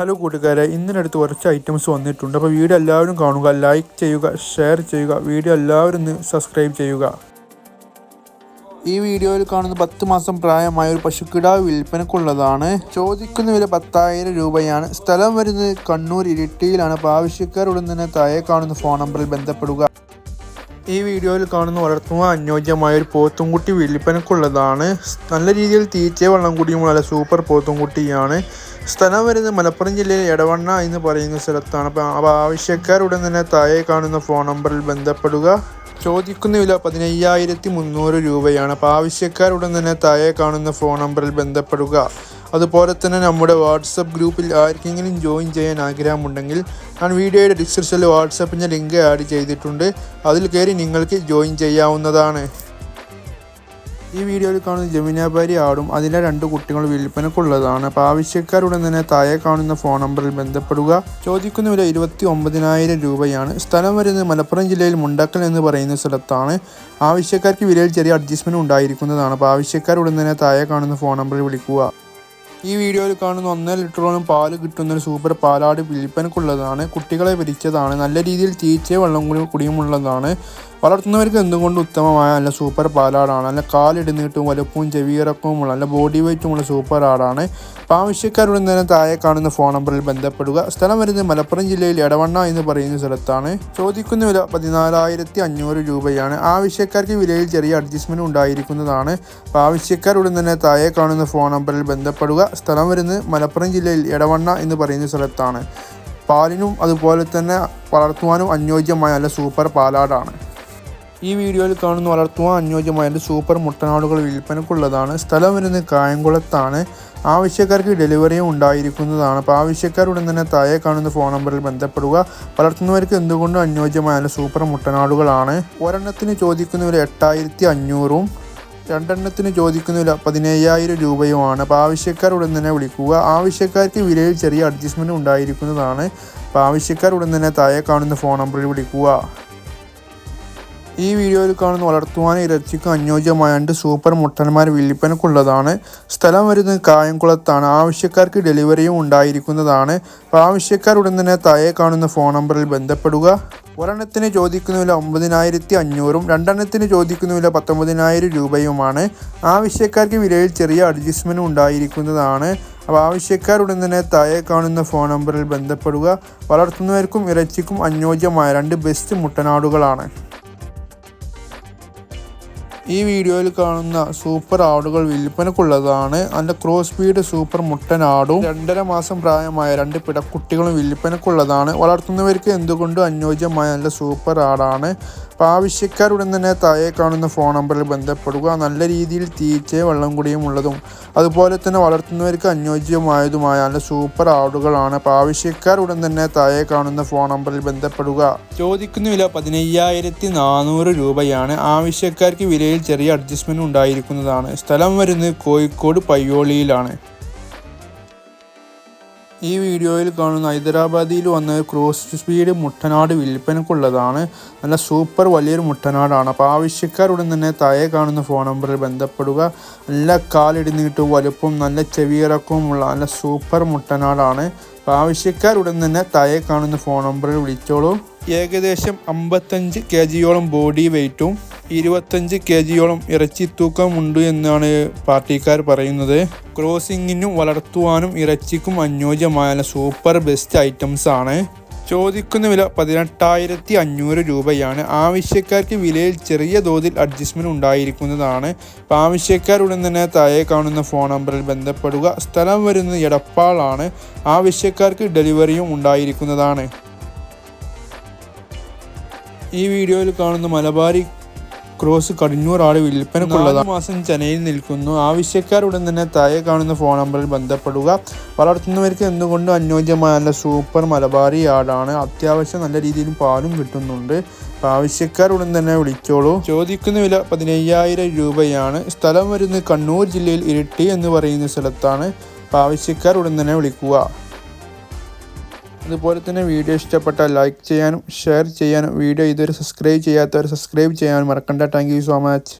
Hello കൂട്ടുകാരെ. ഇന്നിനടുത്ത് കുറച്ച് items വന്നിട്ടുണ്ട്. അപ്പോൾ വീഡിയോ എല്ലാവരും കാണുക ലൈക്ക് ചെയ്യുക ഷെയർ ചെയ്യുക. വീഡിയോ എല്ലാവരും ഒന്ന് സബ്സ്ക്രൈബ് ചെയ്യുക. ഈ വീഡിയോയിൽ കാണുന്ന പത്ത് മാസം പ്രായമായ ഒരു പശുക്കിടാവ് വിൽപ്പനക്കുള്ളതാണ്. ചോദിക്കുന്ന വില പത്തായിരം രൂപയാണ്. സ്ഥലം വരുന്നത് കണ്ണൂർ ഇരിട്ടിയിലാണ്. അപ്പോൾ ആവശ്യക്കാരുടൻ തന്നെ താഴെ കാണുന്ന ഫോൺ നമ്പറിൽ ബന്ധപ്പെടുക. ഈ വീഡിയോയിൽ കാണുന്ന വളർത്തുന്ന അനുയോജ്യമായ ഒരു പോത്തുംകുട്ടി വില്പനക്കുള്ളതാണ് നല്ല രീതിയിൽ തീറ്റ വെള്ളം കുടിയുമുള്ള സൂപ്പർ പോത്തുംകുട്ടിയാണ്. സ്ഥലം വരുന്നത് മലപ്പുറം ജില്ലയിൽ എടവണ്ണ എന്ന് പറയുന്ന സ്ഥലത്താണ്. അപ്പോൾ ആവശ്യക്കാരുടൻ തന്നെ താഴെ കാണുന്ന ഫോൺ നമ്പറിൽ ബന്ധപ്പെടുക. ചോദിക്കുന്ന വില പതിനയ്യായിരത്തി മുന്നൂറ് രൂപയാണ്. അപ്പോൾ ആവശ്യക്കാരുടൻ തന്നെ താഴെ കാണുന്ന ഫോൺ നമ്പറിൽ ബന്ധപ്പെടുക. അതുപോലെ തന്നെ നമ്മുടെ വാട്സപ്പ് ഗ്രൂപ്പിൽ ആർക്കെങ്കിലും ജോയിൻ ചെയ്യാൻ ആഗ്രഹമുണ്ടെങ്കിൽ ഞാൻ വീഡിയോയുടെ ഡിസ്ക്രിപ്ഷനിൽ വാട്സപ്പിന്റെ ലിങ്ക് ആഡ് ചെയ്തിട്ടുണ്ട്. അതിൽ കയറി നിങ്ങൾക്ക് ജോയിൻ ചെയ്യാവുന്നതാണ്. ഈ വീഡിയോയിൽ കാണുന്ന ജമുനാബാരി ആടും അതിലെ രണ്ട് കുട്ടികൾ വിൽപ്പനക്കുള്ളതാണ്. അപ്പോൾ ആവശ്യക്കാരുടൻ തന്നെ താഴെ കാണുന്ന ഫോൺ നമ്പറിൽ ബന്ധപ്പെടുക. ചോദിക്കുന്ന വില ഇരുപത്തി ഒമ്പതിനായിരം രൂപയാണ്. സ്ഥലം വരുന്നത് മലപ്പുറം ജില്ലയിൽ മുണ്ടക്കൽ എന്ന് പറയുന്ന സ്ഥലത്താണ്. ആവശ്യക്കാർക്ക് വിലയിൽ ചെറിയ അഡ്ജസ്റ്റ്മെന്റ് ഉണ്ടായിരിക്കുന്നതാണ്. അപ്പോൾ ആവശ്യക്കാരുടൻ തന്നെ താഴെ കാണുന്ന ഫോൺ നമ്പറിൽ വിളിക്കുക. ഈ വീഡിയോയിൽ കാണുന്ന ഒന്നര ലിറ്ററോളം പാൽ കിട്ടുന്ന ഒരു സൂപ്പർ പാലാട് വിൽപ്പനക്കുള്ളതാണ്. കുട്ടികളെ വിരിച്ചതാണ്. നല്ല രീതിയിൽ തീറ്റ വെള്ളം കൂടി കുടിയുമുള്ളതാണ്. വളർത്തുന്നവർക്ക് എന്തുകൊണ്ട് ഉത്തമമായ നല്ല സൂപ്പർ പാലാടാണ് നല്ല കാലിടുന്നിട്ടും വലുപ്പവും ചെവിയിറക്കവുമുള്ള നല്ല ബോഡി വെയ്റ്റുമുള്ള സൂപ്പർ ആടാണ്. അപ്പോൾ ആവശ്യക്കാരുടെ തന്നെ താഴെ കാണുന്ന ഫോൺ നമ്പറിൽ ബന്ധപ്പെടുക. സ്ഥലം വരുന്നത് മലപ്പുറം ജില്ലയിൽ എടവണ്ണ എന്ന് പറയുന്ന സ്ഥലത്താണ്. ചോദിക്കുന്ന വില പതിനാലായിരത്തി അഞ്ഞൂറ് രൂപയാണ്. ആവശ്യക്കാർക്ക് വിലയിൽ ചെറിയ അഡ്ജസ്റ്റ്മെന്റ് ഉണ്ടായിരിക്കുന്നതാണ്. അപ്പോൾ ആവശ്യക്കാരുടെ തന്നെ താഴെ കാണുന്ന ഫോൺ നമ്പറിൽ ബന്ധപ്പെടുക. സ്ഥലം വരുന്നത് മലപ്പുറം ജില്ലയിൽ എടവണ്ണ എന്ന് പറയുന്ന സ്ഥലത്താണ്. പാലിനും അതുപോലെ തന്നെ വളർത്തുവാനും അനുയോജ്യമായ നല്ല സൂപ്പർ പാലാടാണ്. ഈ വീഡിയോയിൽ കാണുന്ന വളർത്തുവാൻ അനുയോജ്യമായ സൂപ്പർ മുട്ടനാടുകൾ വിൽപ്പനക്കുള്ളതാണ് സ്ഥലം വരുന്നത് കായംകുളത്താണ്. ആവശ്യക്കാർക്ക് ഡെലിവറിയും ഉണ്ടായിരിക്കുന്നതാണ്. അപ്പോൾ ആവശ്യക്കാരുടൻ തന്നെ താഴെ കാണുന്ന ഫോൺ നമ്പറിൽ ബന്ധപ്പെടുക. വളർത്തുന്നവർക്ക് എന്തുകൊണ്ടും അനുയോജ്യമായ സൂപ്പർ മുട്ടനാടുകളാണ്. ഒരെണ്ണത്തിന് ചോദിക്കുന്ന വില എട്ടായിരത്തി അഞ്ഞൂറും രണ്ടെണ്ണത്തിന് ചോദിക്കുന്ന വില പതിനയ്യായിരം രൂപയുമാണ്. അപ്പോൾ ആവശ്യക്കാർ ഉടൻ തന്നെ വിളിക്കുക. ആവശ്യക്കാർക്ക് വിലയിൽ ചെറിയ അഡ്ജസ്റ്റ്മെന്റ് ഉണ്ടായിരിക്കുന്നതാണ്. അപ്പോൾ ആവശ്യക്കാർ ഉടൻ തന്നെ താഴെ കാണുന്ന ഫോൺ നമ്പറിൽ വിളിക്കുക. ഈ വീഡിയോയിൽ കാണുന്ന വളർത്തുവാനും ഇറച്ചിക്കും അനുയോജ്യമായ രണ്ട് സൂപ്പർ മുട്ടന്മാർ വില്ലിപ്പനക്കുള്ളതാണ്. സ്ഥലം വരുന്നത് കായംകുളത്താണ്. ആവശ്യക്കാർക്ക് ഡെലിവറിയും ഉണ്ടായിരിക്കുന്നതാണ്. ആവശ്യക്കാർ ഉടൻ തന്നെ താഴെ കാണുന്ന ഫോൺ നമ്പറിൽ ബന്ധപ്പെടുക. ഒരെണ്ണത്തിന് ചോദിക്കുന്ന വില ഒമ്പതിനായിരത്തി അഞ്ഞൂറും രണ്ടെണ്ണത്തിന് ചോദിക്കുന്ന വില പത്തൊമ്പതിനായിരം രൂപയുമാണ്. ആവശ്യക്കാർക്ക് വിലയിൽ ചെറിയ അഡ്ജസ്റ്റ്മെന്റ് ഉണ്ടായിരിക്കുന്നതാണ്. അപ്പോൾ ആവശ്യക്കാർ ഉടൻ തന്നെ താഴെ കാണുന്ന ഫോൺ നമ്പറിൽ ബന്ധപ്പെടുക. വളർത്തുന്നവർക്കും ഇറച്ചിക്കും അനുയോജ്യമായ രണ്ട് ബെസ്റ്റ് മുട്ടനാടുകളാണ്. ഈ വീഡിയോയിൽ കാണുന്ന സൂപ്പർ ആടുകൾ വിൽപ്പനക്കുള്ളതാണ് അതിന്റെ ക്രോസ് ബീഡ് സൂപ്പർ മുട്ടൻ ആടും. രണ്ടര മാസം പ്രായമായ രണ്ട് പിടക്കുട്ടികളും വിൽപ്പനക്കുള്ളതാണ് വളർത്തുന്നവർക്ക് എന്തുകൊണ്ടും അനുയോജ്യമായ നല്ല സൂപ്പർ ആടാണ്. അപ്പോൾ ആവശ്യക്കാരുടൻ തന്നെ താഴെ കാണുന്ന ഫോൺ നമ്പറിൽ ബന്ധപ്പെടുക നല്ല രീതിയിൽ തീറ്റയും വെള്ളം കുടിയും ഉള്ളതും അതുപോലെ തന്നെ വളർത്തുന്നവർക്ക് അനുയോജ്യമായതുമായ നല്ല സൂപ്പർ ആടുകളാണ്. അപ്പോൾ ആവശ്യക്കാരുടൻ തന്നെ താഴെ കാണുന്ന ഫോൺ നമ്പറിൽ ബന്ധപ്പെടുക. ചോദിക്കുന്ന വില പതിനയ്യായിരത്തി നാനൂറ് രൂപയാണ്. ആവശ്യക്കാർക്ക് വിലയിൽ ചെറിയ അഡ്ജസ്റ്റ്മെന്റ് ഉണ്ടായിരിക്കുന്നതാണ്. സ്ഥലം വരുന്നത് കോഴിക്കോട് പയ്യോളിയിലാണ്. ഈ വീഡിയോയിൽ കാണുന്ന ഹൈദരാബാദിയിൽ വന്ന ക്രോസ് സ്പീഡ് മുട്ടനാട് വിൽപ്പനക്കുള്ളതാണ്. നല്ല സൂപ്പർ വലിയൊരു മുട്ടനാടാണ്. അപ്പോൾ ആവശ്യക്കാരുടൻ തന്നെ താഴെ കാണുന്ന ഫോൺ നമ്പറിൽ ബന്ധപ്പെടുക. നല്ല കാലിടുന്നിട്ട് വലുപ്പം നല്ല ചെവിയിറക്കവുമുള്ള നല്ല സൂപ്പർ മുട്ടനാടാണ്. അപ്പോൾ ആവശ്യക്കാരുടൻ തന്നെ താഴെ കാണുന്ന ഫോൺ നമ്പറിൽ വിളിച്ചോളൂ. ഏകദേശം അമ്പത്തഞ്ച് കെ ജിയോളം ബോഡി വെയ്റ്റും ഇരുപത്തഞ്ച് കെ ജിയോളം ഇറച്ചി തൂക്കമുണ്ട് എന്നാണ് പാർട്ടിക്കാർ പറയുന്നത്. ക്രോസിങ്ങിനും വളർത്തുവാനും ഇറച്ചിക്കും അനുയോജ്യമായ സൂപ്പർ ബെസ്റ്റ് ഐറ്റംസ് ആണ്. ചോദിക്കുന്ന വില പതിനെട്ടായിരത്തി അഞ്ഞൂറ് രൂപയാണ്. ആവശ്യക്കാർക്ക് വിലയിൽ ചെറിയ തോതിൽ അഡ്ജസ്റ്റ്മെന്റ് ഉണ്ടായിരിക്കുന്നതാണ്. അപ്പോൾ ആവശ്യക്കാരുടൻ തന്നെ താഴെ കാണുന്ന ഫോൺ നമ്പറിൽ ബന്ധപ്പെടുക. സ്ഥലം വരുന്നത് എടപ്പാളാണ് ആവശ്യക്കാർക്ക് ഡെലിവറിയും ഉണ്ടായിരിക്കുന്നതാണ്. ഈ വീഡിയോയിൽ കാണുന്ന മലബാരി ക്രോസ് കടിഞ്ഞൂർ ആട് വിൽപ്പനക്കുള്ളത് മാസം ചെന്നൈയിൽ നിൽക്കുന്നു. ആവശ്യക്കാരുടൻ തന്നെ താഴെ കാണുന്ന ഫോൺ നമ്പറിൽ ബന്ധപ്പെടുക. വളർത്തുന്നവർക്ക് എന്തുകൊണ്ടും അനുയോജ്യമായ നല്ല സൂപ്പർ മലബാറി ആടാണ്. അത്യാവശ്യം നല്ല രീതിയിൽ പാലും കിട്ടുന്നുണ്ട്. ആവശ്യക്കാരുടൻ തന്നെ വിളിച്ചോളൂ. ചോദിക്കുന്ന വില പതിനയ്യായിരം രൂപയാണ്. സ്ഥലം വരുന്നത് കണ്ണൂർ ജില്ലയിൽ ഇരിട്ടി എന്ന് പറയുന്ന സ്ഥലത്താണ്. ആവശ്യക്കാർ ഉടൻ തന്നെ വിളിക്കുക. അതുപോലെ തന്നെ വീഡിയോ ഇഷ്ടപ്പെട്ടാൽ ലൈക്ക് ചെയ്യാനും ഷെയർ ചെയ്യാനും. വീഡിയോ ഇതുവരെ സബ്സ്ക്രൈബ് ചെയ്യാത്തവർ സബ്സ്ക്രൈബ് ചെയ്യാനും മറക്കണ്ട. Thank so much